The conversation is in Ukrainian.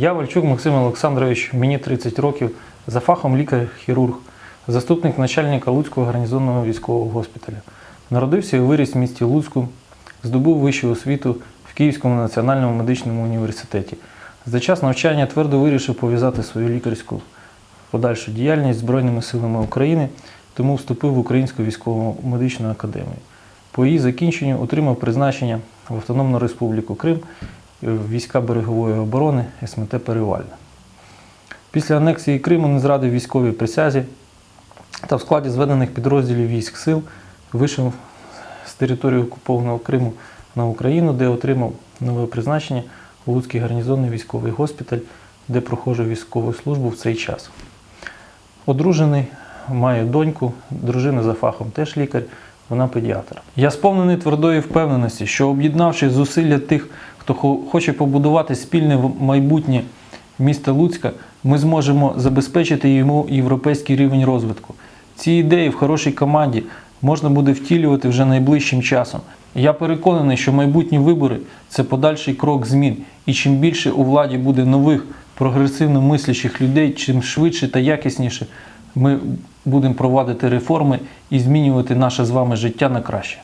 Я Вальчук Максим Олександрович, мені 30 років, за фахом лікар-хірург, заступник начальника Луцького гарнізонного військового госпіталя. Народився і виріс в місті Луцьку, здобув вищу освіту в Київському національному медичному університеті. За час навчання твердо вирішив пов'язати свою лікарську подальшу діяльність Збройними силами України, тому вступив в Українську військову медичну академію. По її закінченню отримав призначення в Автономну Республіку Крим війська берегової оборони СМТ Перевальне. Після анексії Криму не зрадив військовій присязі та в складі зведених підрозділів військ сил вийшов з території окупованого Криму на Україну, де отримав нове призначення Луцький гарнізонний військовий госпіталь, де проходжу військову службу в цей час. Одружений, має доньку, дружина за фахом теж лікар, вона педіатр. Я сповнений твердої впевненості, що об'єднавши зусилля тих, хто хоче побудувати спільне майбутнє міста Луцька, ми зможемо забезпечити йому європейський рівень розвитку. Ці ідеї в хорошій команді можна буде втілювати вже найближчим часом. Я переконаний, що майбутні вибори це подальший крок змін. І чим більше у владі буде нових прогресивно мислячих людей, чим швидше та якісніше ми будемо провадити реформи і змінювати наше з вами життя на краще.